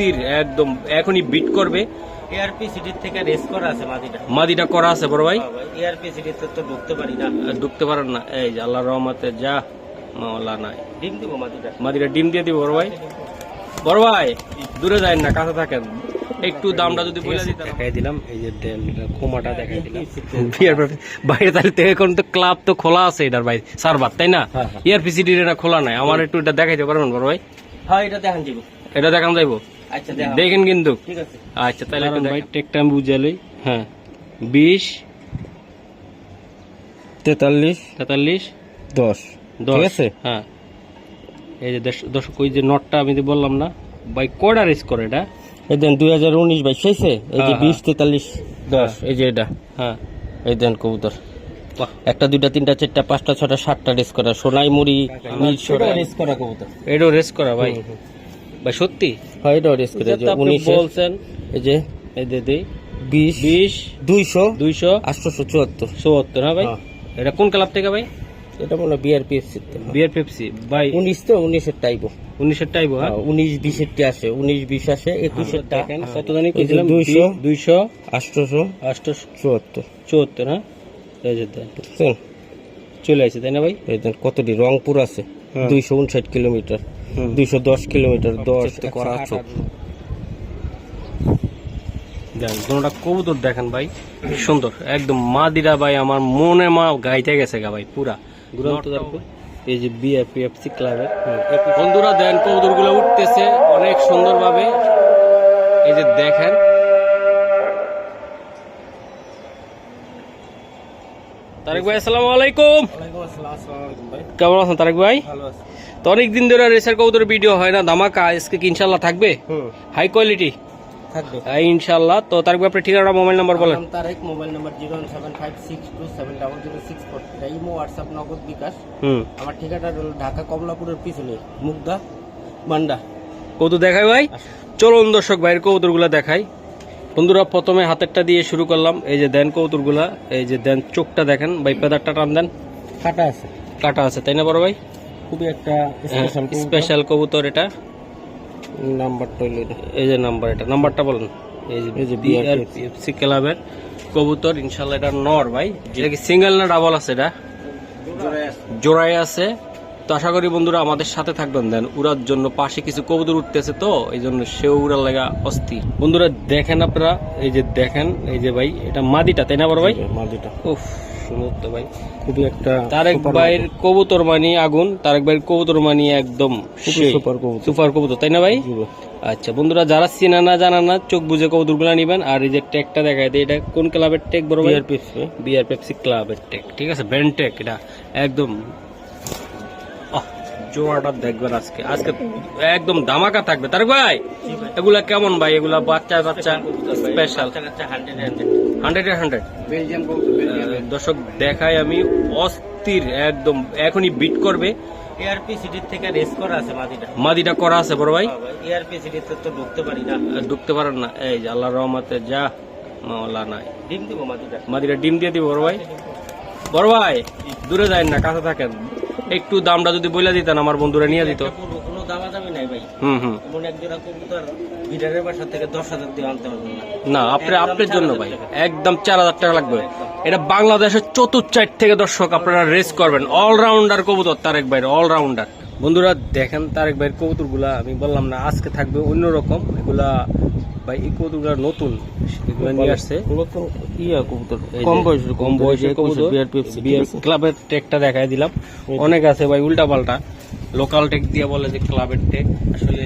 অস্থির একদম এখনই বিট করবে। এআরপি সিটির থেকে রেস করা আছে মাদিটা। মাদিটা করা আছে বড় ভাই। এআরপি সিটিতে তো ঢুকতে পারি না। ঢুকতে পারেন না। এই যে আল্লাহ রহমতে যা মাওলা নাই ডিম দিব মাদিটা। মাদিটা ডিম দিয়ে দিব বড় ভাই। বড় ভাই দূরে যায় না কাছে থাকেন। একটু দামটা যদি বলে দেখাই দিলাম এই যে খোমাটা দেখাই দিলাম। বাইরে তাহলে এখন তো ক্লাব তো খোলা আছে এটার ভাই সার্ভার তাই না? হ্যাঁ, হ্যাঁ। ইয়ারপিসিডি এটা খোলা নাই। আমার একটু এটা দেখাইতে পারবেন বড় ভাই? হ্যাঁ এটা দেখান দিব এটা দেখান যাইবো? দেখান দেখেন কিন্তু। আচ্ছা তাহলে একটু ভাই টেকটা আমি বুঝালি হ্যাঁ। বিশ। তেতাল্লিশ। তেতাল্লিশ। দশ। দশ। ঠিক আছে? হ্যাঁ। এই যে দেশ- দর্শক ওই যে নটটা আমি যে বললাম না ভাই কয়টা রেস করে এটা? এই দেন দুই হাজার উনিশ বাইশ হয়েছে এই যে হ্যাঁ, বিশ তেতাল্লিশ। দশ এই যে এটা। হ্যাঁ। এই দেন কবুতর। একটা দুইটা তিনটা চারটা পাঁচটা ছটা সাতটা রেস করা। সোনাই মুড়ি রেস করা কবুতর। এটাও রেস করা ভাই। ভাই সত্যি? হয় করে যে আপনি বলছেন এই যে এই যে বিশ বিশ দুইশো দুইশো আটশোশো চুয়াত্তর। চুয়াত্তর হ্যাঁ ভাই? হ্যাঁ। এটা কোন ক্লাব থেকে ভাই? এটা মনে হয় বিআরপিএফসি বিয়ার পেপসি ভাই। উনিশ তো উনিশের টাইপ। উনিশের টাইব হ্যাঁ? উনিশ বিশের টি আসে উনিশ বিশ আসে একুশের টা দেখেন কত জানি এই দুইশো। দুইশো আটশোশো আটশো চুয়াত্তর। চুয়াত্তর হ্যাঁ? চলে আসছে তাই না ভাই? কতটি? রংপুর আছে হ্যাঁ। দুইশো উনষাট কিলোমিটার। দুইশো দশ কিলোমিটার দশ করা আছে। দেন দুটা কবুতর দেখেন ভাই সুন্দর একদম মাদিরা ভাই আমার মনে মা গাইতে গেছে গা ভাই পুরা। এই যে বিআরপিএফসি ক্লাবের বন্ধুরা দেন কবুতরগুলো উঠতেছে অনেক সুন্দরভাবে। এই যে দেখেন তারেক ভাই আসসালামু আলাইকুম। কেমন আছেন তারেক ভাই? তো অনেকদিন ধরে রেসের কবুতর ভিডিও হয় না ধামাকা আজকে কি ইনশাল্লাহ থাকবে? হুম। হাই কোয়ালিটি থাকবে। ইনশাল্লাহ তো তারেক ভাই আপনার ঠিকানা মোবাইল নাম্বার বলেন। Tarek mobile number zero seven five six two seven double zero six four Imo WhatsApp Nagad bKash. হুম। আমার ঠিকানা হলো ঢাকা কমলাপুরের পিছনে মুগদা বান্ডা। কবুতর দেখাই ভাই? চলুন দর্শক ভাইয়ের কবুতরগুলা দেখাই। বন্ধুরা প্রথমে হাতেরটা দিয়ে শুরু করলাম। এই যে দেন কবুতরগুলা এই যে দেন চোখটা দেখেন ভাই পেদারটা টান দেন। কাটা আছে। কাটা আছে তাই না বড় ভাই? খুবই একটা স্পেশাল স্পেশাল কবুতর এটা। নাম্বারটা এই যে নাম্বার এটা। নাম্বারটা বলুন। এই যে বিআরপিএফসি ক্লাবের কবুতর ইনশাল্লাহ এটা নর ভাই। এটা কি সিঙ্গেল না ডাবল আছে এটা? জোড়ায় আছে। তো আশা করি বন্ধুরা আমাদের সাথে থাকবেন। দেন উড়ার জন্য পাশে কিছু কবুতর উঠতেছে তো এই জন্য সেও উড়ার লাগা অস্থির। বন্ধুরা দেখেন আপনারা এই যে দেখেন এই যে ভাই এটা মাদিটা তাই না বড় ভাই? মাদিটা। উফ সুন্দর তো ভাই। খুবই একটা তারেক ভাইয়ের কবুতর মানি আগুন তারেক ভাইয়ের কবুতর মানি একদম সুপার কবুতর। সুপার কবুতর তাই না ভাই? আচ্ছা বন্ধুরা যারা চেনা না জানা না চোখ বুঝে কবুতরগুলো নিবেন। আর এই যে ট্যাগটা দেখায় দেয় এটা কোন ক্লাবের ট্যাগ বড় ভাই? বিআরপিএফসি বিআর পেপসি ক্লাবের ট্যাগ ঠিক আছে? ব্র্যান্ড ট্যাগ এটা একদম জোড়াটা দেখবেন আজকে। আজকে একদম ধামাকা থাকবে। তারেক ভাই এগুলা কেমন ভাই? এগুলা বাচ্চা বাচ্চা স্পেশাল হান্ড্রেড হান্ড্রেড দর্শক দেখাই আমি অস্থির একদম এখনই বিট করবে। এআরপি সিটির থেকে রেস করা আছে মাদিটা। মাদিটা করা আছে বড় ভাই। এআরপি সিটিতে তো ঢুকতে পারি না। ঢুকতে পারেন না। এই যে আল্লাহ রহমতে যা মাওলা নাই ডিম দিব মাদিটা। মাদিটা ডিম দিয়ে দিব বড় ভাই। বড় ভাই দূরে যায় না কাছে থাকেন। একটু দামটা যদি বলে দিতেন আমার বন্ধুরা নিয়ে দিত। পূর্ব কোনো দামাদামি নাই ভাই। হুম হুম। এমন এক জোড়া কবুতর বিডারের বাসা থেকে দশ হাজার দিয়ে আনতে পারবেন না। না আপনি আপনার জন্য ভাই। একদম চার হাজার টাকা লাগবে। এটা বাংলাদেশের চতুর্চার থেকে দর্শক আপনারা রেস করবেন। অলরাউন্ডার কবুতর তারেক ভাইয়ের অলরাউন্ডার বন্ধুরা দেখেন তারেক ভাইয়ের কবুতরগুলা আমি বললাম না আজকে থাকবে অন্যরকম। এগুলা ভাই এই নতুন এগুলা নিয়ে আসছে। ইয়া কবুতর কম বয়সের কম বয়সের কবুতর বিআর ক্লাবের টেকটা দিলাম। অনেক আছে ভাই উল্টা পাল্টা। লোকাল টেক দিয়ে বলে যে ক্লাবের টেক আসলে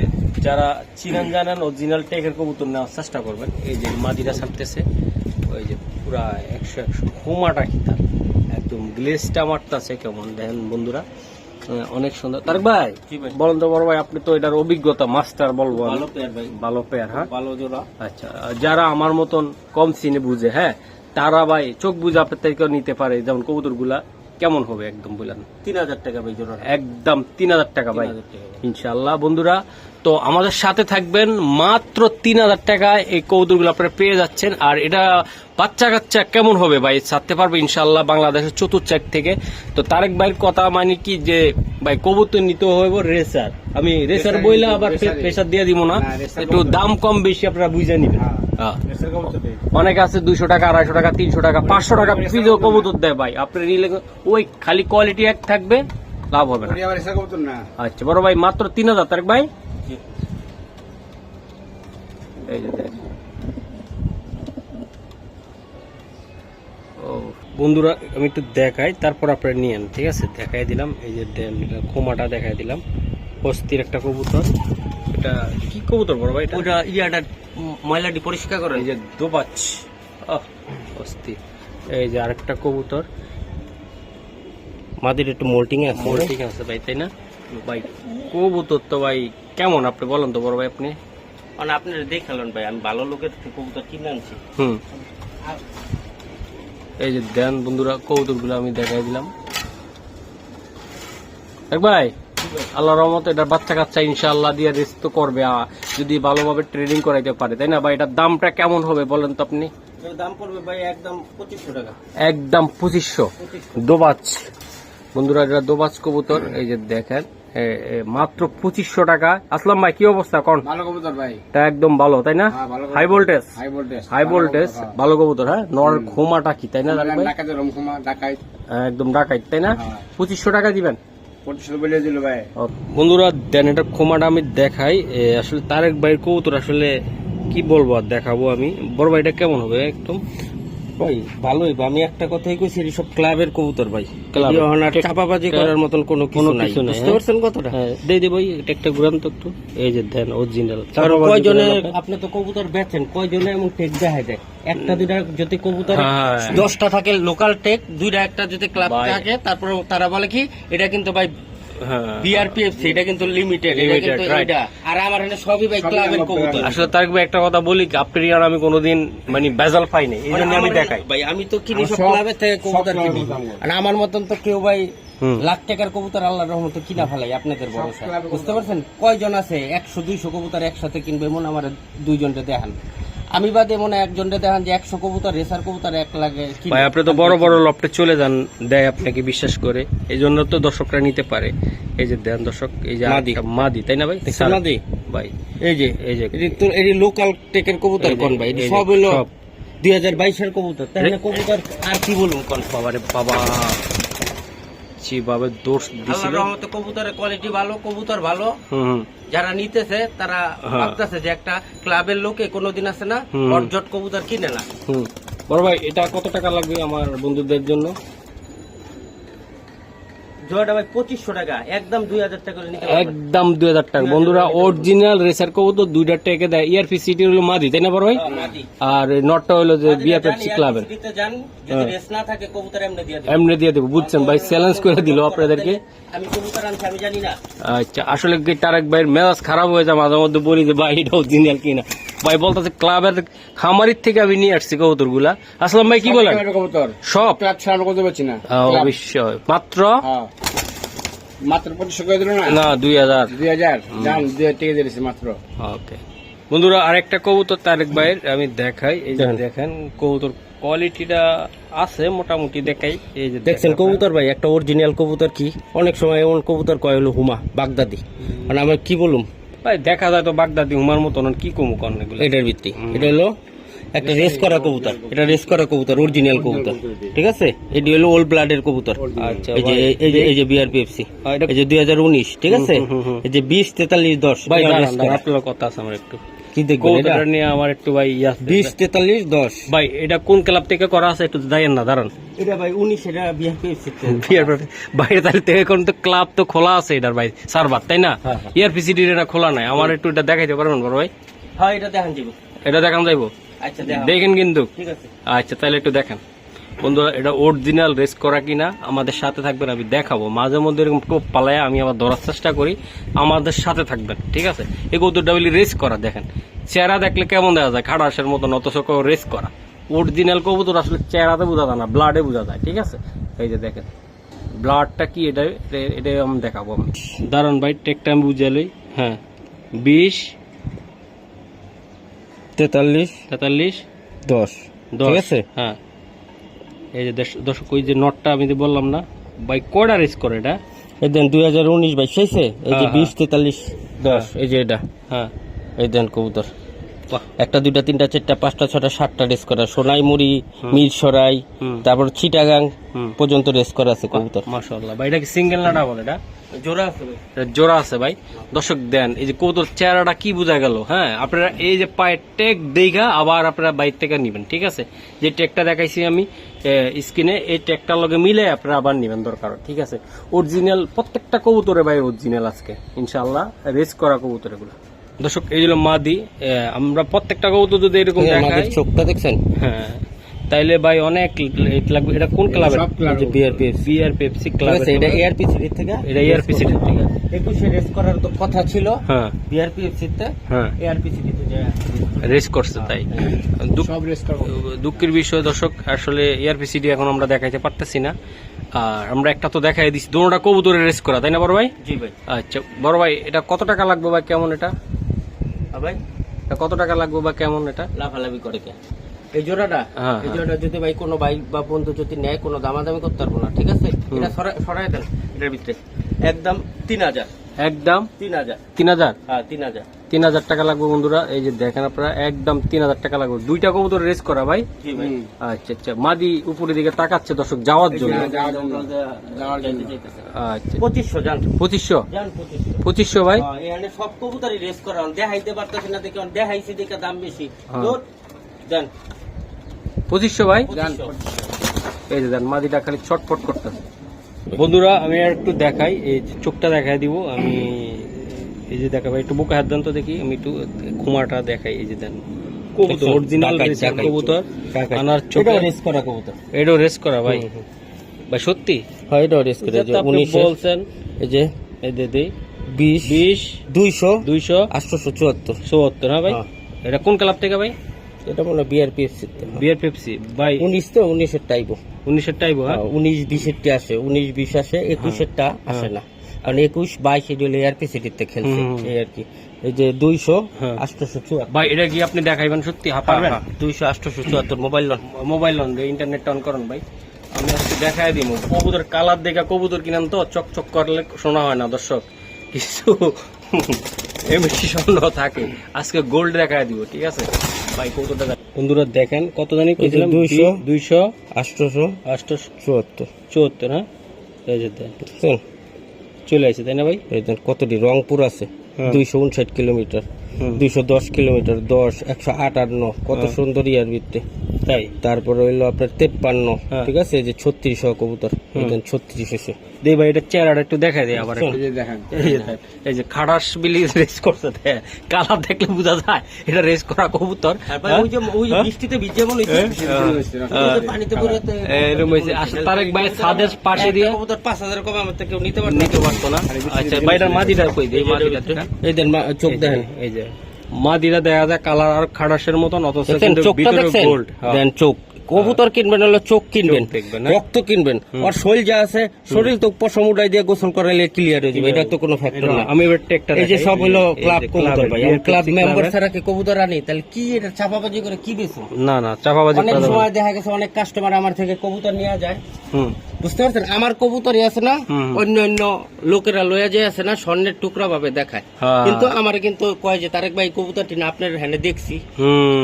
যারা চিনান জানেন অরিজিনাল টেকের কবুতর নেওয়ার চেষ্টা করবেন। এই যে মাদিরা ছাড়তেছে ওই যে পুরা একশো একশো হোমাটা খিতা একদম গ্লেসটা মারতেছে কেমন দেখেন বন্ধুরা। অনেক সুন্দর। তারক ভাই বলেন তো বড় ভাই আপনি তো এটার অভিজ্ঞতা মাস্টার বলব ভালো প্লেয়ার ভাই। ভালো পেয়ার হ্যাঁ? ভালো জোড়া। আচ্ছা যারা আমার মতন কম চিনে বুঝে হ্যাঁ তারা ভাই চোখ বুঝে আপনার থেকে নিতে পারে যেমন কবুতরগুলা কেমন হবে একদম বললেন তিন হাজার টাকা ভাই জোড়া। একদম তিন হাজার টাকা ভাই। 3000 টাকা ভাই। ইনশাল্লাহ বন্ধুরা তো আমাদের সাথে থাকবেন মাত্র তিন হাজার টাকায় এই কৌতুকগুলো আপনারা পেয়ে যাচ্ছেন। আর এটা বাচ্চা কাচ্চা কেমন হবে ভাই? ছাড়তে পারবে ইনশাল্লাহ বাংলাদেশের চতুর্থ থেকে। তো তারেক ভাইয়ের কথা মানে কি যে ভাই কবুতর নিতে হবে রেসার। আমি রেসার বইলে আবার প্রেসার দিয়ে দিব না। একটু দাম কম বেশি আপনারা বুঝে নিবেন। হ্যাঁ। অনেকে আছে দুইশো টাকা আড়াইশো টাকা তিনশো টাকা পাঁচশো টাকা পিজও কবুতর দেয় ভাই। আপনি নিলে ওই খালি কোয়ালিটি এক থাকবে লাভ হবে না। আচ্ছা বড় ভাই মাত্র তিন হাজার তারেক ভাই? এই যে দেখ। ও। বন্ধুরা আমি একটু দেখাই তারপর আপনারা নিয়েন ঠিক আছে? দেখাই দিলাম এই যে খোমাটা দেখাই দিলাম। অস্থির একটা কবুতর। এটা কি কবুতর বড় ভাই ওটা ইয়াটা ময়লাটি পরিষ্কার করে এই যে আহ, অস্থির এই যে আরেকটা কবুতর। মাদির একটু মোল্টিং আছে ঠিক আছে ভাই তাই না? ভাই কবুতর তো ভাই কেমন আপনি বলেন তো বড় ভাই আপনি? মানে আপনারা দেখালেন ভাই আমি ভালো লোকের কবুতর কিনে আনছি। হুম। এই যে দেন বন্ধুরা কৌতুকগুলো আমি দেখাই দিলাম। এক ভাই আল্লাহ রহমত এটা বাচ্চা কাচ্চা ইনশাআল্লাহ দিয়ে রেস্ট তো করবে যদি ভালোভাবে ট্রেনিং করাইতে পারে তাই না ভাই? এটার দামটা কেমন হবে বলেন তো আপনি? দাম পড়বে ভাই একদম পঁচিশশো টাকা। একদম পঁচিশশো। দোবাচ বন্ধুরা এটা দোবাচ কবুতর এই যে দেখেন। মাত্র পঁচিশশো টাকা। আসলাম ভাই কি অবস্থা? কোন? ভালো কবুতর ভাই। একদম ভালো তাই না? হ্যাঁ। High voltage high voltage high voltage ভালো কবুতর হ্যাঁ। নর ঘুমাটা কি তাই না ডাকাই একদম ডাকাইত তাই না? হ্যাঁ। পঁচিশশো টাকা দিবেন? বন্ধুরা দেন এটা খোমাটা আমি দেখাই। আসলে তারেক ভাইয়ের কবুতর আসলে কি বলব আর দেখাবো আমি। বড় ভাইটা কেমন হবে একদম? ভাই ভালোই আমি একটা কথাই কইছি এটি সব ক্লাবের কবুতর ভাই। চাপাবাজি করার মতন কোনো কিছু নাই। বুঝতে হ্যাঁ। পারছেন কথাটা? হ্যাঁ দিয়ে দেবো এটা একটা একটু। এই যে দেন অরিজিনাল কয়জনে আপনি তো কবুতর বেচেন কয়জনে এমন টেক দেখায় দেয় একটা দুইটা যদি কবুতর হ্যাঁ। দশটা থাকে লোকাল টেক দুইটা একটা যদি ক্লাব থাকে তারপর তারা বলে কি এটা কিন্তু ভাই হ্যাঁ। বিআরপিএফসি এটা কিন্তু লিমিটেড এটা। আর আমার এখানে সবই ভাই ক্লাবের কবুতর আসলে ভাই একটা কথা বলি কি, আপনি আর আমি কোনোদিন মানে বেজাল পাইনি এই জন্য আমি আমার- দেখাই। ভাই আমি তো কিনি সব- ক্লাবের থেকে কবুতর কিনি। আর আমার মতন তো কেউ ভাই লাখ টাকার কবুতর আল্লাহর রহমতে কিনা ফেলাই আপনাদের ভরসা। বুঝতে পারছেন? কয়জন আছে? একশো দুইশো কবুতর একসাথে কিনবে এমন আমার দুইজনটা দেখান। আমি বাদে মনে হয় একজনটা দেখান যে একশো কবুতর রেসার কবুতর এক লাগে ভাই আপনি তো বড় বড় লফটে চলে যান দেয় আপনাকে বিশ্বাস করে। এই জন্য তো দর্শকরা নিতে পারে। এই যে দেন দর্শক এই যে মাদি। মাদি তাই না ভাই? মাদি? ভাই এই যে এই যে। এটি তো এটি লোকাল টেকের কবুতর এই কোন ভাই? এটি সব সব। দুই হাজার বাইশের কবুতর। তাহলে কবুতর আর কি বলুন কোন? বাবা। যেভাবে দোষ দিছিল আল্লাহর রহমতে কবুতরের কোয়ালিটি ভালো কবুতর ভালো। যারা নিতেছে তারা হ্যাঁ। ভাবতেছে যে একটা ক্লাবের লোকে কোনোদিন আছে না হুম। অর্জট কবুতর কিনে না। হুম। বড় ভাই এটা কত টাকা লাগবে আমার বন্ধুদের জন্য? জোয়াটা ভাই পঁচিশশো টাকা। একদম দুই হাজার টাকা করে নিতে পারবেন। একদম দুই হাজার টাকা। বন্ধুরা অরিজিনাল রেসার কবুতর দুইটা টাকা দেয়। ইয়ারপি সিটি হলো মাদি তাই না বড় ভাই? আর নটটা হলো যে বিএফএফসি ক্লাবের হ্যাঁ। এমনি দিয়ে দেবে। বুঝছেন ভাই? চ্যালেঞ্জ করে দিল আপনাদেরকে। আচ্ছা আসলে কি তারেক ভাইয়ের মেজাজ খারাপ হয়ে যায় মাঝে মধ্যে বলি যে ভাই এটা অরিজিনাল কিনা? ভাই বলতেছে ক্লাবের খামারির থেকে আমি নিয়ে আসছি কবুতরগুলা আসলাম ভাই কি বলেন? কবুতর। সব। করতে পারছি না। অবশ্যই। মাত্র? হ্যাঁ। মাত্র পঁচিশশো করে দিল না? না দুই হাজার। দুই হাজার। যান দুই হাজার টাকা দিয়েছি মাত্র। ওকে। বন্ধুরা আরেকটা কবুতর তারেক ভাইয়ের আমি দেখাই। এই যে দেখেন। কবুতর কোয়ালিটিটা আছে মোটামুটি দেখাই। এই যে দেখছেন কবুতর ভাই একটা অরিজিনাল কবুতর কি? অনেক সময় এমন কবুতর কয় হলো হুমা বাগদাদি। মানে আমরা কি বলুম? ভাই দেখা যায় তো বাগদাদি হুমার মতন কি কমু কন এগুলো? এটার ভিত্তি। এটা হলো একটা রেস করা কবুতর। এটা রেস করা কবুতর অরিজিনাল কবুতর। ঠিক আছে? এটি হলো ওল্ড ব্লাডের কবুতর। আচ্ছা এই যে এই যে এই যে বিআরপিএফসি এই যে দুই হাজার উনিশ ঠিক আছে। এই যে বিশ তেতাল্লিশ দশ ভাই। আপনার কথা আছে আমার একটু। কি দেখবেন? এটা? নিয়ে আমার একটু ভাই ইয়ে বিশ তেতাল্লিশ দশ। ভাই এটা কোন ক্লাব থেকে করা আছে একটু না দাঁড়ান। এটা ভাই উনিশ এটা বিআরপিএফসি বাইরে তাহলে থেকে তো ক্লাব তো খোলা আছে এটার ভাই সার্ভার তাই না? হ্যাঁ, হ্যাঁ। এটা খোলা নাই। আমার একটু এটা দেখাইতে পারবেন বড় ভাই? হ্যাঁ এটা দেখান এটা দেখান যাইবো? আচ্ছা দেখেন কিন্তু। ঠিক আছে। আচ্ছা তাহলে একটু দেখেন। বন্ধুরা এটা অরিজিনাল রেস করা কিনা আমাদের সাথে থাকবেন আমি দেখাবো। মাঝে মধ্যে এরকম টোপ পালায় আমি আবার ধরার চেষ্টা করি আমাদের সাথে থাকবেন ঠিক আছে? এই কৌতুকটা বলি রেস করা দেখেন। চেহারা দেখলে কেমন দেখা যায়? খাড়াসের মতন অথচ রেস করা। অরিজিনাল কবুতর আসলে চেহারাতে বোঝা যায় না ব্লাডে বোঝা যায় ঠিক আছে? এই যে দেখেন ব্লাডটা কি এটা? এটা- আমি দেখাবো আমি। দাঁড়ান ভাই টেকটা আমি বুঝালই হ্যাঁ বিশ তেতাল্লিশ তেতাল্লিশ দশ দশ। ঠিক আছে? হ্যাঁ। এই যে দেশ- দর্শক ওই যে নটটা আমি যে বললাম না ভাই কয়টা রেস করে এটা? এই দেন দুই হাজার উনিশ বাইশ এই যে হ্যাঁ, বিশ তেতাল্লিশ দশ এই যে এটা। হ্যাঁ। এই দেন কবুতর। একটা দুইটা তিনটা চারটা পাঁচটা ছটা সাতটা রেস করা। সোনাইমুড়ি মিরসরাই তারপর চিটাগাং পর্যন্ত রেস করা আছে কবুতর। মাশাআল্লাহ। ভাই এটা কি সিঙ্গেল না ডাবল এটা? জোড়া আছে এটা জোড়া আছে ভাই। দর্শক দেন এই যে কবুতর চেহারাটা কি বোঝা গেল হ্যাঁ? আপনারা এই যে পায়ের টেক দেখা আবার আপনারা বাইর থেকে নিবেন ঠিক আছে? যে টেকটা দেখাইছি আমি স্ক্রিনে এই টেকটার লগে মিলে আপনারা আবার নিবেন দরকার ঠিক আছে? অরিজিনাল প্রত্যেকটা কবুতরে ভাই অরিজিনাল আজকে ইনশাআল্লাহ রেস করা কবুতর এগুলো। দর্শক এই হলো মাদি। আমরা প্রত্যেকটা কবুতর যদি এরকম দেখাই। চোখটা দেখছেন? হ্যাঁ। তাইলে ভাই অনেক লেট লাগবে। এটা কোন ক্লাবের? বিআরপিএফ ক্লাব এটা এআরপি সিটির থেকে? এটা এআরপিসি একুশে রেস করার তো কথা ছিল। হ্যাঁ। হ্যাঁ। যায়। রেস করছে তাই। দুঃখ- দুঃখের বিষয় দর্শক আসলে এআরপিসিডি এখন আমরা দেখাইতে পারতেছি না। আর আমরা একটা তো দেখাই দিচ্ছি দুটোটা কবুতরে রেস করা তাই না বড় ভাই? জি ভাই। আচ্ছা বড় ভাই এটা কত টাকা লাগবে ভাই? কেমন এটা? হ্যাঁ ভাই? এটা কত টাকা লাগবে বা কেমন এটা? লাফালাফি করে কে? এই জোড়াটা? হ্যাঁ, এই হ্যাঁ। জোড়াটা যদি ভাই কোনো ভাই বা বন্ধু যদি নেয় কোনো দামাদামি করতে পারব না ঠিক আছে? এটা সরাই দেন এটার ভিতরে। একদম তিন হাজার। একদম? তিন হাজার। তিন হাজার? হ্যাঁ তিন হাজার। তিন হাজার টাকা লাগবে বন্ধুরা। এই যে দেখেন আপনারা একদম তিন হাজার টাকা লাগবে। দুইটা কবুতর রেস করা ভাই? আচ্ছা আচ্ছা। মাদি উপরের দিকে তাকাচ্ছে দর্শক যাওয়ার জন্য। আচ্ছা। পঁচিশশো জান। পঁচিশশো? জান পঁচিশশো ভাই? হ্যাঁ, এখানে সব কবুতরই রেস করা দেখাইতে পারতেছি না দেখে দেখাইছি দেখে দাম বেশি। হ্যাঁ। পঁচিশশো ভাই? এই যে দেন মাদিটা খালি ছটফট করতেছে। বন্ধুরা আমি আর একটু দেখাই এই চোখটা দেখাই দিব। আমি এই যে দেখাবো একটু বুকে হাত দেন তো দেখি। আমি একটু খুমাটা দেখাই এই যে দেন। কবুতর দেখছ? অরিজিনাল ডাকাই, ডাকাই। কবুতর। আনার চোখে। রেস করা কবুতর। এটাও রেস করা ভাই। ভাই সত্যি? হয় এটাও রেস করে এটা আপনি বলছেন। এই যে এই দে দেই বিশ বিশ দুইশো দুইশো আটশোশো চুয়াত্তর। চুয়াত্তর হ্যাঁ ভাই? হ্যাঁ। এটা কোন ক্লাব থেকে ভাই? এটা মনে হয় বিআরপিএফ বিয়ার পেপসি ভাই। উনিশ তো উনিশের টাইপও উনিশের টাইপ হ্যাঁ? উনিশ বিশেরটি আসে উনিশ বিশ আসে একুশেরটা আসে না। কারণ একুশ বাইশ এটি হলো এআরপি সিটিতে খেলছে। এই আর কি। এই যে দুইশো হ্যাঁ। আটশোশো চুয়াত্তর। ভাই এটা কি আপনি দেখাইবেন সত্যি? হ্যাঁ পারবেন? দুইশো আটশোশো চুয়াত্তর মোবাইল লোন। মোবাইল অন দিয়ে ইন্টারনেট অন করুন ভাই। আমি আজকে দেখাই দিব কবুতর কালার দেখা কবুতর কিনান তো চকচক করলে শোনা হয় না দর্শক। কিছু এমসি স্বর্ণ থাকে। আজকে গোল্ড দেখাই দিব ঠিক আছে? ভাই দেখ- বন্ধুরা দেখেন কত জানি কইছিলাম দুইশো। দুইশো আটশোশো আটশো চুয়াত্তর। চুয়াত্তর হ্যাঁ? চলে। আসে তাই না ভাই? এই দেন কতটি? রংপুর আছে। হ্যাঁ। দুইশো উনষাট কিলোমিটার। দুইশো দশ কিলোমিটার দশ একশো আটান্ন কত হ্যাঁ। সুন্দর ইয়ার ভিত্তে তাই? তারপর হইল আপনার তেপ্পান্ন হ্যাঁ। ঠিক আছে? এই যে ছত্রিশ কবুতর। এই দেন ছত্রিশ এসে। দে ভাই এটা চেহারাটা একটু দেখাই দেয় আবার এই যে খাটাস বিলি রেস করছে কালার দেখলে বোঝা যায় এটা রেস করা কবুতর। হ্যাঁ? হ্যাঁ? বৃষ্টিতে ভিজে মনে হইছে। হ্যাঁ। ওই যে পানিতে পড়ে তো- এরকম হয়েছে। তারেক ভাই ছাদের পাশে দিয়ে কবুতর পাঁচ হাজার কমে আমার কেউ নিতে পারবে নিতে পারতো না। আচ্ছা ভাইটার মাদিটা কই দিই মাদিটা এই দেন চোখ দেখেন। এই যে। মাদিটা দেখা যায় কালার আর খাটাসের মতন অথচ চোখটা দেখছেন? গোল্ড দেন চোখ। কবুতর কিনবেন হলো চোখ কিনবেন না? রক্ত কিনবেন। আর শরীর যা আছে শরীর তো উপর উঠাই দিয়ে গোসল করাইলে ক্লিয়ার হয়ে যাবে এটা তো কোনো ফ্যাক্টর না। আমি এই যে সব হলো ক্লাব কবুতর ভাই ক্লাব মেম্বার ক্লাবের। ছাড়া কি কবুতর আনি? তাহলে কি এটা চাপাবাজি করে কি বেছো না না চাপাবাজি অনেক। সময় দেখা গেছে অনেক কাস্টমার আমার থেকে কবুতর নিয়ে যায়। হুম। বুঝতে পারছেন? আমার কবুতরই আছে না অন্য অন্য লোকেরা লয়ে যায় আছে না স্বর্ণের টুকরা ভাবে দেখায়। হ্যাঁ। কিন্তু আমার কিন্তু কয় যে তারেক ভাই কবুতরটি না আপনার হ্যান্ডে দেখছি।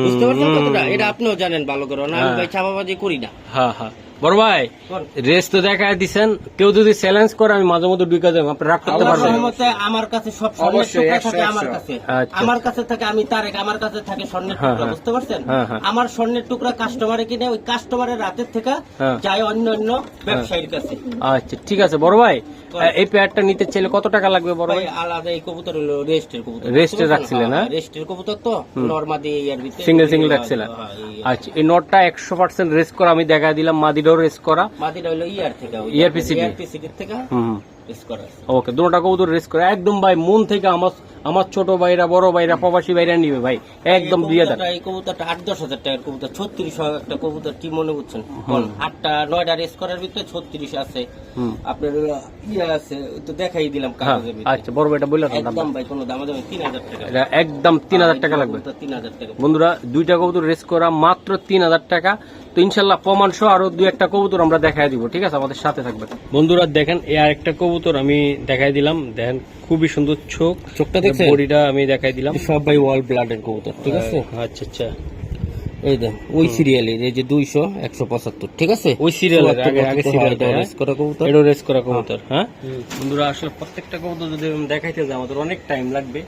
বুঝতে পারছেন কতটা এটা আপনিও জানেন ভালো করে না? আমি হ্যাঁ। ভাই চাপাবাজি করি না। হ্যাঁ হ্যাঁ। বড় ভাই রেস তো দেখায় দিছেন কেউ যদি চ্যালেঞ্জ করে আমি মাঝে মধ্যে ঢুকে যাব আপনি রাগ করতে পারবেন। আমার কাছে সব থাকে আমার কাছে। আচ্ছা। আমার কাছে থাকে আমি তারেক আমার কাছে থাকে স্বর্ণের হ্যাঁ, টুকরা হ্যাঁ। বুঝতে পারছেন? হ্যাঁ। আমার স্বর্ণের টুকরা কাস্টমারে কিনে ওই কাস্টমারের রাতের থেকে। যায় অন্য অন্য ব্যবসায়ীর কাছে। আচ্ছা ঠিক আছে বড় ভাই। এই পেয়ারটা নিতে চাইলে কত টাকা লাগবে বড় ভাই? আলাদা এই কবুতর হলো রেস্টের কবুতর রেস্টে রাখছিলেন, হ্যাঁ? রেস্টের কবুতর তো নর্মাদি সিঙ্গেল সিঙ্গেল রাখছিলেন। আচ্ছা এই নটটা একশো পার্সেন্ট রেস্ট করে আমি দেখা দিলাম মাদিটাও রেস করা। মাদিটা হলো ইয়ার থেকে ERPCD ইয়ারপিসিডি থেকে হুম রেস করা। ওকে কবুতর রেস করা। একদম ভাই মন থেকে আমার আমার ছোট ভাইরা বড় ভাইরা প্রবাসী ভাইরা নিবে ভাই একদম দুই হাজার এই কবুতরটা আট দশ হাজার টাকার কবুতর ছত্রিশ একটা কবুতর কি মনে করছেন? আটটা নয়টা রেস করার ভিতরে ছত্রিশ আছে। আপনার ইয়ে আছে তো দেখাই দিলাম হ্যাঁ আচ্ছা বড় ভাইটা বললে একদম ভাই কোনো দাম দামে তিন হাজার টাকা। একদম তিন হাজার টাকা লাগবে। তিন হাজার টাকা। বন্ধুরা দুইটা কবুতর রেস করা মাত্র তিন হাজার টাকা। তো ইনশাল্লাহ প্রমাণ সহ আরও দুই একটা কবুতর আমরা দেখাই দিব ঠিক আছে? আমাদের সাথে থাকবে বন্ধুরা দেখেন এই আরেকটা কবুতর আমি দেখাই দিলাম। দেখেন খুবই সুন্দর চোখ। চোখটা দেখছেন? বডিটা আমি দেখাই দিলাম। সব ভাই ওয়াল ব্লাডের কবুতর ঠিক আছে? আচ্ছা আচ্ছা। এই দেন ওই সিরিয়ালে এই যে দুইশো একশো পঁচাত্তর ঠিক আছে? ওই সিরিয়ালের চুয়াত্তর, আগে আগে সিরিয়ালটা সিরিয়াল রেস করা কবুতর। এটা রেস করা কবুতর হ্যাঁ। বন্ধুরা আসলে প্রত্যেকটা কবুতর যদি আমি দেখাইতে যাই আমাদের অনেক টাইম লাগবে।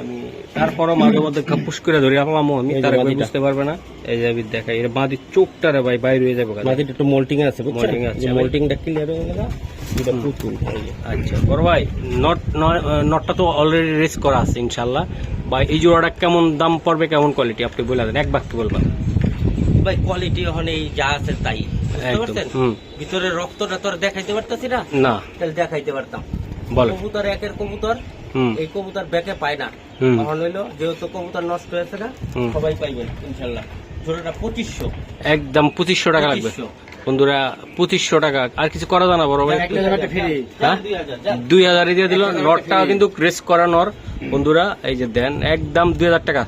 আমি তারপরও মাঝে মধ্যে পুশ করে ধরি আমার মামু আমি তারা বুঝতে পারবে না। এই যে আমি দেখাই এটা বাঁধি চোখটা রে ভাই বাইরে হয়ে যাবে। একটু মোল্টিং আছে আছে, মোল্টিংটা ক্লিয়ার হয়ে গেলে এটা আচ্ছা বড় ভাই নট নটটা তো অলরেডি রেস করা আছে ইনশাল্লাহ ভাই এই জোড়াটা কেমন দাম পড়বে কেমন কোয়ালিটি আপনি বলে দেন এক বাক্য বলবেন। ভাই কোয়ালিটি ওখানে এই যা আছে তাই। ভিতরে রক্তটা তোর দেখাইতে পারতাছি না। না। তাহলে দেখাইতে পারতাম। বলো কবুতর একের কবুতর এই কবুতর ব্যাকে পায় না। হইল যেহেতু কবুতর নষ্ট হয়েছে না সবাই পাইবেন ইনশাল্লাহ। জোড়াটা পঁচিশশো। একদম পঁচিশশো টাকা লাগবে। বন্ধুরা পঁচিশশো টাকা। আর কিছু করা যায় না বড় ভাই? হ্যাঁ? দুই হাজারই দিয়ে দিল। নটটা কিন্তু রেস করা নর বন্ধুরা এই যে দেন একদম দুই হাজার টাকা।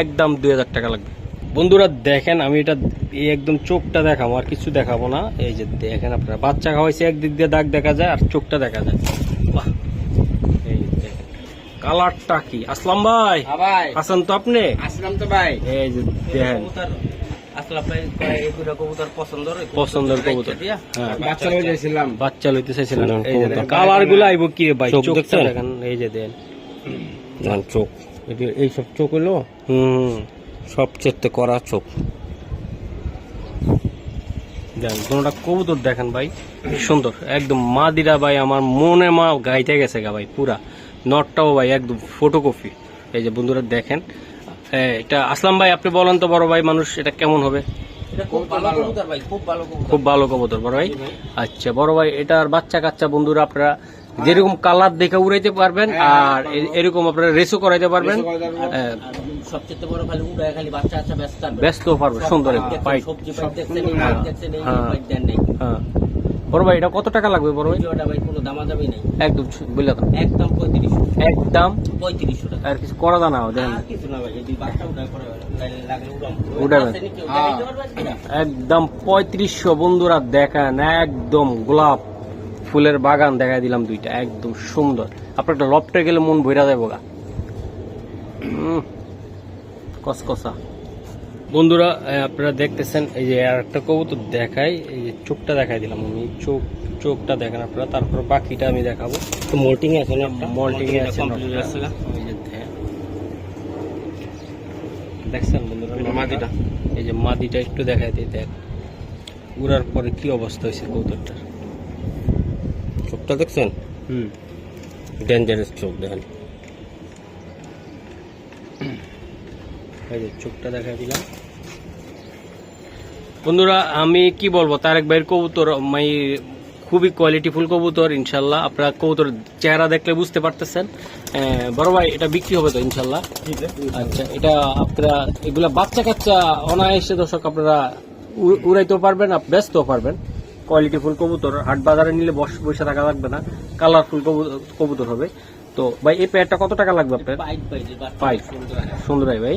একদম দুই হাজার টাকা লাগবে। বন্ধুরা দেখেন আমি এটা এই একদম চোখটা দেখাবো আর কিছু দেখাবো না। এই যে দেখেন আপনারা বাচ্চা খাওয়াইছে একদিক দিয়ে দাগ দেখা যায় আর চোখটা দেখা যায়। বাহ! কালারটা কি? আসলাম ভাই। ভাই। আছেন তো আপনি? আসলাম তো ভাই। এই যে দেখেন। কবুতর। আসলে আপনার এই দুটো কবুতর পছন্দ পছন্দের কবুতর। দিয়া হ্যাঁ। বাচ্চা হয়ে যাইছিলাম বাচ্চা লইতে চাইছিলেন না, এই যে কবুতর। কালারগুলো আইব কি ভাই? চোখ দেখেন এই যে দেন চোখ। এই এইসব চোখ হলো হুম। সব চেতে করা চোখ। দেন কোনটা কবুতর দেখেন ভাই। সুন্দর। একদম মা দিরা ভাই আমার মনে মা গাইতে গেছে গা ভাই পুরা। নটটাও ভাই একদম ফটোকপি এই যে বন্ধুরা দেখেন এটা আসলাম ভাই আপনি বলেন তো বড় ভাই মানুষ এটা কেমন হবে? খুব ভালো কবুতর বড় ভাই। আচ্ছা বড় ভাই এটার বাচ্চা কাচ্চা বন্ধুরা আপনারা যেরকম কালার দেখে উড়াইতে পারবেন আর এরকম আপনারা রেসও করাইতে পারবেন। হ্যাঁ, সবচেয়ে বড় খালি উড়ায় খালি বাচ্চা আচ্ছা ব্যস্ত। ব্যস্ত পারবে সুন্দর সবজি দেখছেন হ্যাঁ, দেখছেন হ্যাঁ। দেন হ্যাঁ বড় ভাই এটা কত টাকা লাগবে বড় ভাই? ভাই কোনো দামাদামি নেই। একদম বুঝলে তো একদম পঁয়ত্রিশশো। একদম? পঁয়ত্রিশশো টাকা। আর কিছু করা আর কিছু না ভাই যদি বাচ্চা লাগলে উড়াম না? একদম পঁয়ত্রিশশো বন্ধুরা দেখেন একদম গোলাপ ফুলের বাগান দেখাই দিলাম দুইটা একদম সুন্দর। আপনার একটা লপটে গেলে মন ভৈরা যাব গা উম, কসকসা বন্ধুরা আপনারা দেখতেছেন এই যে আর একটা কবুতর দেখাই এই যে চোখটা দেখাই দিলাম আমি। চোখ চোখটা দেখেন আপনারা তারপর বাকিটা আমি দেখাবো। তো মোল্টিং আছে না একটা? মল্টিং আছে। দেখছেন বন্ধুরা মাদিটা। এই যে মাদিটা একটু দেখাই দিই দেখ উড়ার পরে কি অবস্থা হয়েছে কবুতরটার? চোখটা দেখছেন? হুম। ডেঞ্জারাস চোখ দেখেন। এই যে চোখটা দেখাই দিলাম। বন্ধুরা, আমি কি বলব, তারেক ভাইয়ের কবুতর, মাই খুবই কোয়ালিটিফুল কবুতর, ইনশাল্লাহ। আপনারা কবুতর চেহারা দেখলে বুঝতে পারতেছেন। বড় ভাই, এটা বিক্রি হবে তো, ইনশাল্লাহ? আচ্ছা এটা আপনারা, এগুলা বাচ্চা কাচ্চা অনায়াসে দর্শক আপনারা উড়াইতেও পারবেন বেচতেও পারবেন। কোয়ালিটিফুল কবুতর, হাট বাজারে নিলে বসে থাকা লাগবে না। কালারফুল কবুতর হবে। তো ভাই এই পেয়ারটা কত টাকা লাগবে আপনার? পাইপ। সুন্দর। ভাই ভাই।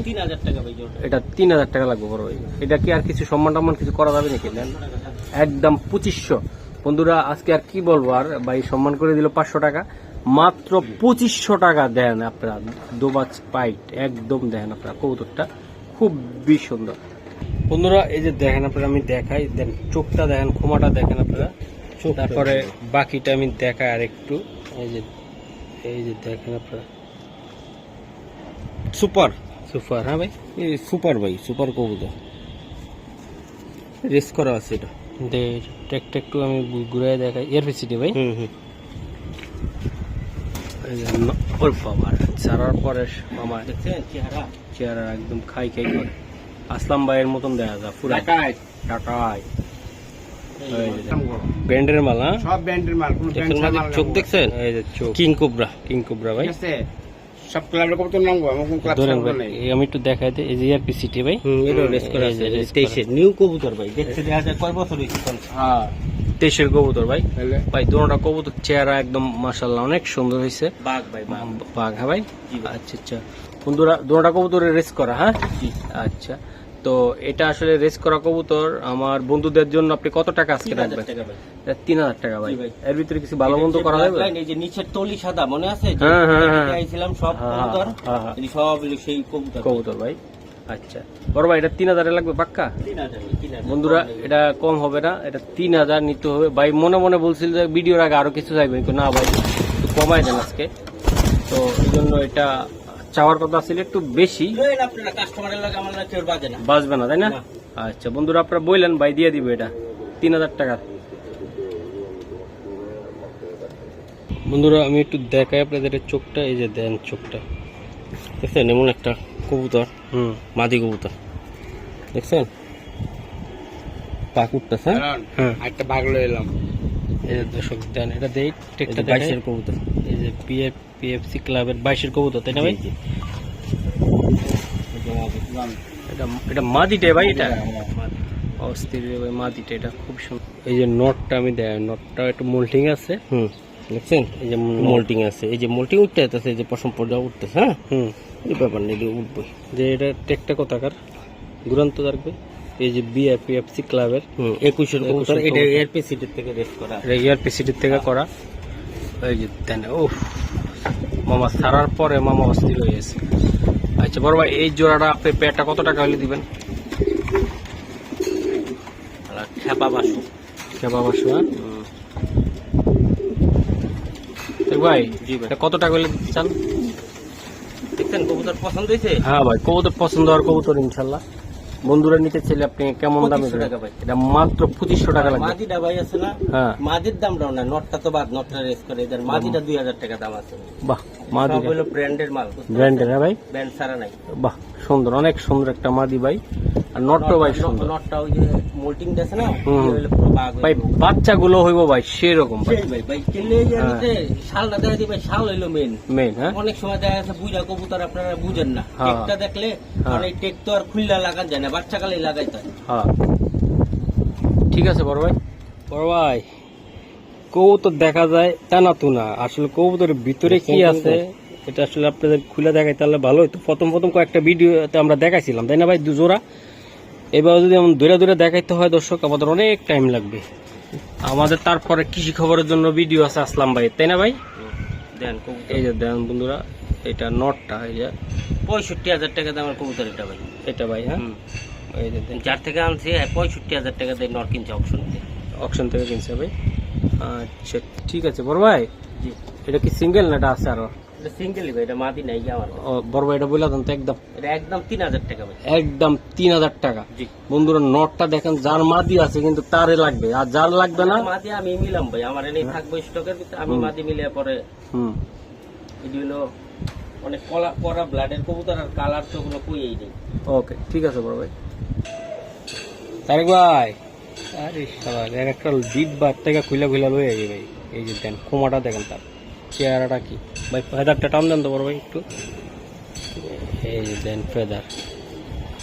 এটা তিন হাজার টাকা লাগবে বড় ভাই। এটা কি আর কিছু সম্মান টম্মান কিছু করা যাবে নাকি? নেন একদম পঁচিশশো। বন্ধুরা আজকে আর কি বলব আর ভাই সম্মান করে দিল পাঁচশো টাকা। মাত্র পঁচিশশো টাকা দেন আপনারা দুবাজ পাইট। একদম দেখেন আপনারা কবুতরটা। খুবই সুন্দর। বন্ধুরা এই যে দেখেন আপনারা আমি দেখাই। দেন চোখটা দেখেন ক্ষমাটা দেখেন আপনারা। তারপরে বাকিটা আমি দেখাই আর একটু এই যে এই যে দেখেন আপনারা। সুপার। সুপার হ্যাঁ ভাই? এই সুপার ভাই সুপার কবুতর। রেস করা আছে এটা। দে টেকটা একটু আমি ঘুরে দেখাই। এর পিছিয়ে ভাই? হুম হুম। এই যে ন- ওর বাবা ছাড়ার পরে মামা দেখছেন? চেহারা? চেহারা একদম খাই খাই করে। আসলাম ভাইয়ের মতন দেখা যায় পুরো। ঢাকায় টাকায়। ব্যান্ডের মাল হ্যাঁ সব ব্যান্ডের মাল কোন দেখছেন ভাই চোখ দেখছেন? এই যে চোখ। King cobra. কিং কোবরা ভাই। আছে? সব ক্লাবের কবুতর নামবো আমার কোন ক্লাব নাই। আমি একটু দেখাই দিই এই যে ইয়ারপি সিটি ভাই। হুম এটা রেস করা আছে যে race করা। তেইশের নিউ কবুতর ভাই দেখতে দেখা যায় কয় বছর কোন হ্যাঁ। তেইশের কবুতর ভাই। ভাই দুটা কবুতর চেহারা একদম মাশাল্লাহ অনেক সুন্দর হয়েছে। বাঘ ভাই বাঘ। বাঘ হ্যাঁ ভাই? আচ্ছা আচ্ছা। বন্ধুরা দুটা কবুতরের রেস করা হ্যাঁ? আচ্ছা। তো এটা আসলে রেস করা কবুতর। আমার বন্ধুদের জন্য আপনি কত টাকা আজকে রাখবেন? তিন হাজার টাকা ভাই। এর ভিতরে কিছু ভালো মন্দ করা যাবে? এই যে নিচের তলি সাদা মনে আছে? হ্যাঁ, হ্যাঁ, হ্যাঁ। আইছিলাম সব হ্যাঁ, কবুতর। হ্যাঁ, হ্যাঁ। সব সেই কবুতর। কবুতর ভাই। আচ্ছা। বড় ভাই এটা তিন হাজারে লাগবে পাক্কা? বন্ধুরা এটা কম হবে না। এটা তিন হাজার নিতে হবে। ভাই মনে মনে বলছিল যে ভিডিওর আগে আরও কিছু চাইবেন। না ভাই কমাই দেন আজকে। তো এই জন্য এটা চাওয়ার কথা ছিল একটু বেশি। লইন আপনারা কাস্টমারের লাগে আমার লাগে কেউ বাজে না। বাঁচবে না তাই না। আচ্ছা বন্ধুরা আপনারা বললেন ভাই দিয়ে দিবে এটা তিন হাজার টাকা। বন্ধুরা আমি একটু দেখাই আপনাদের চোখটা এই যে দেন চোখটা। দেখছেন এমন একটা কবুতর হুম। মাদি কবুতর। দেখছেন? পাক স্যার হ্যাঁ। একটা ভাগ লয়ে এলাম। এই যে দর্শক দেন এটা দেই টেকটা বাইশের কবুতর। এই যে পিএফ পিএফসি ক্লাবের বাইশের কবুতর তাই না ভাই। এটা এটা মাদিটে ভাই এটা? অস্থির রে ভাই মাদিটে এটা খুব সুন্দর এই যে নটটা আমি দেয় নটটা একটু মোল্টিং আছে হুম দেখছেন? এই যে মোল্টিং আছে এই যে মোল্টিং উঠতে আছে এই যে পশম পর্যা উঠতেছে হ্যাঁ? হুম। এই ব্যাপার নেই উঠবে যে এটা টেকটা কোথাকার? দুরান্ত থাকবে এই যে বিএফসি ক্লাবের হুম একুশের কবুতর এটা। এয়ারপি সিটির থেকে রেস করা। ইয়ারপি সিটির থেকে করা। এই যে ও মামা সারার পরে মামা অস্থির হয়ে গেছে। আচ্ছা বড় ভাই এই জোড়াটা আপনি পেয়ারটা কত টাকা হলে দিবেন? আর খেপা বাসু। হ্যাঁ? ভাই জি ভাই। কত টাকা হলে চান? দেখছেন কবুতর পছন্দ হয়েছে? হ্যাঁ ভাই কবুতর পছন্দ হওয়ার কবুতর ইনশাল্লাহ। বন্ধুরা নিতে চাইলে আপনি কেমন দামে 2500 টাকা ভাই। এটা মাত্র পঁচিশশো টাকা লাগবে। মাদিটা ভাই আছে না? হ্যাঁ। মাদির দামটাও না নটটা তো বাদ নটটা রেস করে। এদের মাদিটা দুই হাজার টাকা দাম আছে। বাহ মাদি হলো ব্র্যান্ডের মাল ব্র্যান্ডের হ্যাঁ ভাই। ব্র্যান্ড ছাড়া নাই। বাহ সুন্দর অনেক সুন্দর একটা মাদি ভাই। আর নটটা ভাই সুন্দর। নটটা ওই যে মোল্টিং আছে না ভাই বাচ্চাগুলো হইব ভাই সেরকম ভাই। ভাই ভাই কিনলে যে শালটা দেখা দিবে শাল হইল মেন মেন হ্যাঁ। অনেক সময় দেখা যাচ্ছে কবুতর আপনারা বুঝেন না। হ্যাঁ। টেকটা দেখলে হ্যাঁ। মানে টেক তো আর খুললা লাগান যায় না বাচ্চা কালেই লাগাইতে হ্যাঁ। ঠিক আছে বড় ভাই। বড় ভাই কবুতর দেখা যায় তা না তো না আসলে কবুতরের ভিতরে কি আছে এটা আসলে আপনাদের খুলে দেখাই তাহলে ভালো হতো প্রথম প্রথম কয়েকটা ভিডিওতে আমরা দেখাইছিলাম তাই না ভাই? দুজোড়া এবার যদি এমন দূরে দূরে দেখাইতে হয় দর্শক আমাদের অনেক টাইম লাগবে। আমাদের তারপরে কৃষি খবরের জন্য ভিডিও আছে আসলাম ভাই। তাই না ভাই? দেন এই যে দেন বন্ধুরা এটা নটটা এই যে। পঁয়ষট্টি হাজার টাকা দামের কবুতর এটা ভাই। এটা ভাই হ্যাঁ। এই যে দেন। যার থেকে আনছি হ্যাঁ, পঁয়ষট্টি হাজার টাকা দিয়ে নট কিনছে অপশন অপশন থেকে কিনছে ভাই। আচ্ছা ঠিক আছে বড় ভাই। জি। এটা কি সিঙ্গেল না এটা আছে আরও? এটা সিঙ্গেলই ভাই এটা মাদি নাই কি আমার? বড় ভাই এটা তো একদম। এটা একদম তিন হাজার টাকা ভাই। একদম তিন হাজার টাকা। জি। বন্ধুরা নটটা দেখেন যার মাদি আছে কিন্তু তারে লাগবে। আর যার লাগবে না? মাদি আমি মিলাম ভাই আমার এনেই থাকব স্টকের ভিতরে আমি মাদি পরে হুম। এটি হলো অনেক কলা করা ব্লাডের কবুতর আর কালার তো ওগুলো কইই নেই। ওকে ঠিক আছে বড় ভাই। তারেক ভাই। আরে একটা ডিব্বার থেকে খুলে খুলে লয়ে যাবে ভাই। এই যে দেন কোমাটা দেখেন তার। চেহারাটা কি? ভাই ফেদারটা টান দেন তো বড় ভাই একটু। এই যে দেন ফেদার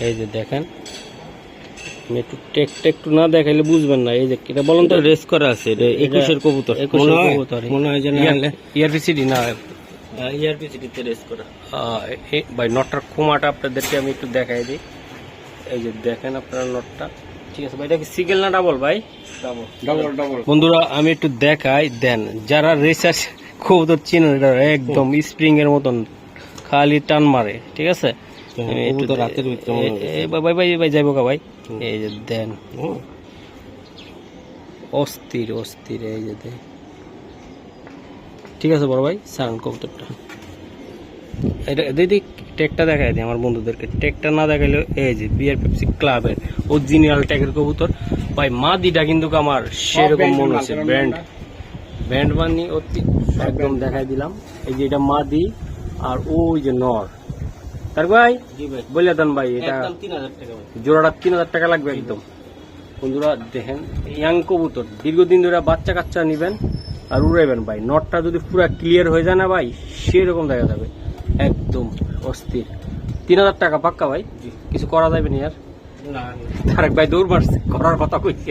এই যে দেখেন একটু টেক একটু না দেখাইলে বুঝবেন না। এই যে এটা বলেন তো রেস করা আছে একুশের কবুতর। একুশের কবুতর। মনে হয় যে না হলে ইয়ারপিসিডি না? ইয়ারপি সিটিতে রেস করা। ভাই নটটার কোমাটা আপনাদেরকে আমি একটু দেখাই দিই। এই যে দেখেন আপনারা নটটা ঠিক আছে ভাই এটা কি সিঙ্গেল না ডাবল ভাই? ডাবল ডবল ডবল বন্ধুরা আমি একটু দেখাই। দেন যারা রেসার খুব তো চিনেন এটা একদম স্প্রিং এর মতন খালি টান মারে ঠিক আছে? মনে ভাই ভাই ভাই যাইবো কা ভাই? এই যে দেন। অস্থির অস্থির এই যে দেন ঠিক আছে বড় ভাই সারান কবুতরটা। এটা দিদি টেকটা দেখাই দিই আমার বন্ধুদেরকে। টেকটা না দেখাইলে এই যে বিয়ার পেপসি ক্লাবের অরিজিনাল ট্যাগের কবুতর। ভাই মা মাদিটা কিন্তু আমার সেরকম মনে হচ্ছে ব্র্যান্ড ব্র্যান্ড বানি অতি একদম দেখাই দিলাম। এই যে এটা মাদি আর ওই যে নর। তার ভাই বলে দেন ভাই এটা জোড়াটা তিন হাজার টাকা লাগবে একদম। বন্ধুরা দেখেন ইয়াং কবুতর। দীর্ঘদিন ধরে বাচ্চা কাচ্চা নিবেন আর উড়াইবেন ভাই। নটটা যদি পুরো ক্লিয়ার হয়ে যায় না ভাই সেরকম দেখা যাবে। একদম অস্থির। তিন হাজার টাকা পাক্কা ভাই। কিছু করা যাবে না আর? তারেক ভাই দৌড় মারছে করার কথা কইছে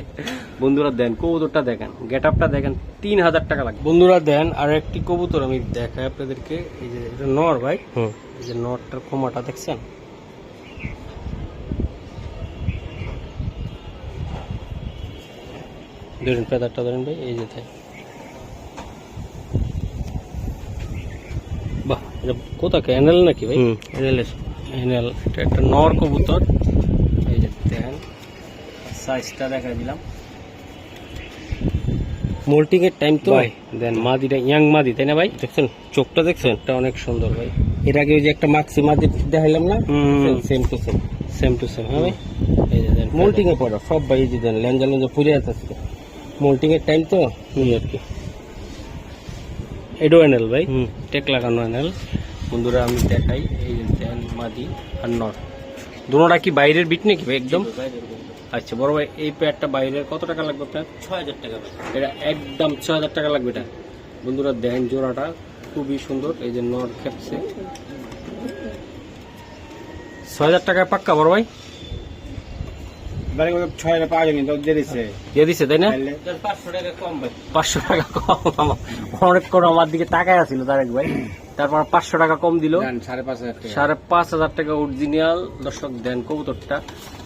বন্ধুরা দেন কবুতরটা দেখেন গেট আপটা দেখেন তিন হাজার টাকা লাগবে বন্ধুরা দেন আর একটি কবুতর আমি দেখাই আপনাদেরকে এই যে এটা নর ভাই। এই যে নরটার ক্ষমাটা দেখছেন? ধরেন পেদারটা ধরেন ভাই এই যে তাই বাহ এটা কোথা ক্যানেল নাকি ভাই? এনাল এটা একটা নর কবুতর। সাইজটা দেখা দিলাম। মোল্টিং এর টাইম তো? ভাই দেন মাদিটা ইয়াং মাদি তাই না ভাই? দেখছেন? চোখটা দেখছেন? এটা অনেক সুন্দর ভাই। এর আগে ওই যে একটা মাক্সি মাদি দেখাইলাম না? Same to same same to same হ্যাঁ ভাই? এই যে দেন মোল্টিং এ পড়া সব ভাই এই যে দেন লেঞ্জা লেঞ্জা পুড়ে আছে মোল্টিং এর টাইম তো? এই আর কি। এডো এনএল ভাই? হুম টেক লাগানো এনএল বন্ধুরা আমি দেখাই এই যে দেন মাদি আর নর। দুটোটা কি বাইরের বিট নাকি ভাই একদম? আচ্ছা বড় ভাই এই প্যাডটা বাইরের কত টাকা লাগবে আপনার ছয় হাজার টাকা এটা একদম ছ হাজার টাকা লাগবে এটা। বন্ধুরা দেন জোড়াটা খুবই সুন্দর এই যে নর খেপছে ছ হাজার টাকায় পাক্কা বড় ভাই? ছয় পাঁচশো টাকা কম ভাই। পাঁচশো টাকা কম আমার- অনেক করে আমার দিকে তাকায় আছিল তারেক ভাই। তারপর পাঁচশো টাকা কম দিল। সাড়ে পাঁচ হাজার সাড়ে পাঁচ হাজার টাকা অরিজিনাল দর্শক দেন কবুতরটা।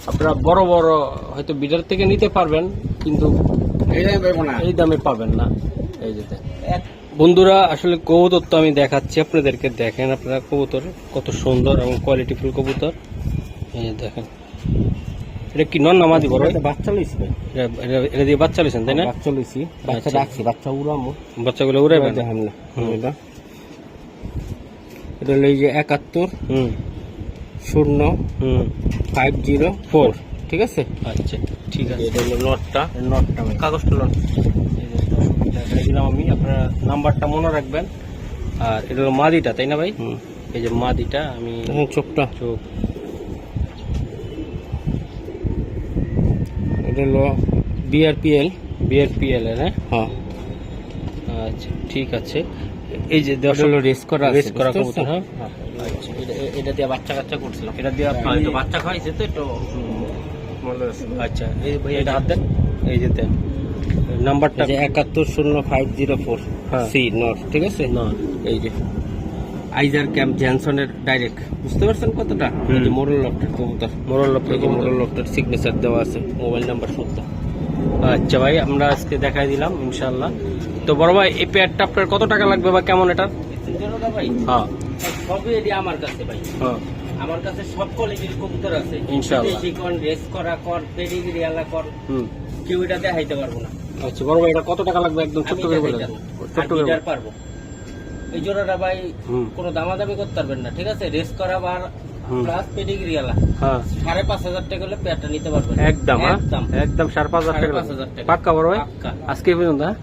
আপনারা বড় বড় হয়তো বিডার থেকে নিতে পারবেন কিন্তু এই দামে পাবো না। এই দামে পাবেন না। এই যে বন্ধুরা আসলে কবুতর তো আমি দেখাচ্ছি আপনাদেরকে দেখেন আপনারা কবুতর কত সুন্দর এবং কোয়ালিটিফুল কবুতর। এই যে দেখেন। এটা কি নন নামাদি বড়? এটা বাচ্চা লইছি এটা- এটা- এটা দিয়ে বাচ্চা লইছেন তাই না? বাচ্চা লইছি। বাচ্চা আচ্ছা। রাখছি বাচ্চা উড়ামো। বাচ্চাগুলো উড়াইবেন? দেখাম না এটা। এটা হলো এই যে একাত্তর। হুম। শূন্য ফাইভ জিরো ফোর ঠিক আছে? আচ্ছা ঠিক আছে। এটা হলো নটটা নটটা কাগজটা দেখাই দিলাম আমি আপনারা নাম্বারটা মনে রাখবেন। আর এটা হলো মাদিটা তাই না ভাই? এই যে মাদিটা আমি চোখটা। চোখ। এটা হলো বিআরপিএল বিআরপিএল এর হ্যাঁ? হ্যাঁ। আচ্ছা ঠিক আছে। এই যে দর্শক হলো রেস করা রেস করা কবুতর হ্যাঁ? আচ্ছা এটা- এটা দিয়ে বাচ্চা কাচ্চা করছিলাম এটা দিয়ে আপনি হ্যাঁ, এটা বাচ্চা খাইছে তো একটু আচ্ছা এই ভাই এটা হাত দেন। এই যে দেন। নাম্বারটা একাত্তর শূন্য ফাইভ জিরো ফোর হ্যাঁ। সি নট ঠিক আছে? না এই যে। আইজার ক্যাম্প জ্যানসনের ডাইরেক্ট। বুঝতে পারছেন কতটা? যে মোরল লফটের কবুতর। মোরল যে মোরল লফটের সিগনেচার দেওয়া আছে মোবাইল নাম্বার সত্য। আচ্ছা ভাই আমরা আজকে দেখাই দিলাম ইনশাআল্লাহ। তো বড় ভাই এই প্যাডটা আপনার কত টাকা লাগবে বা কেমন এটা ভাই। হ্যাঁ। সবই এটি আমার কাছে ভাই। হ্যাঁ। আমার কাছে সব কোয়ালিটির কবুতর আছে। ইনশাআল্লাহ। দেশি কর রেস করা কর পেডিগ্রি আলা কর কেউ এটা দেখাইতে পারব না। আচ্ছা বড় ভাই এটা কত টাকা লাগবে একদম ছোট্ট করে বলে ছোট্ট করে পারব। এই জোড়াটা ভাই কোনো দামাদামি করতে পারবেন না ঠিক আছে? রেস করা বা। প্লাস পেডিগ্রি আলা। হ্যাঁ। সাড়ে পাঁচ হাজার টাকা হলে পেয়ারটা নিতে পারবেন। একদম হ্যাঁ? একদম। একদম সাড়ে পাঁচ হাজার টাকা। পাক্কা বড় ভাই? আজকে পর্যন্ত হ্যাঁ।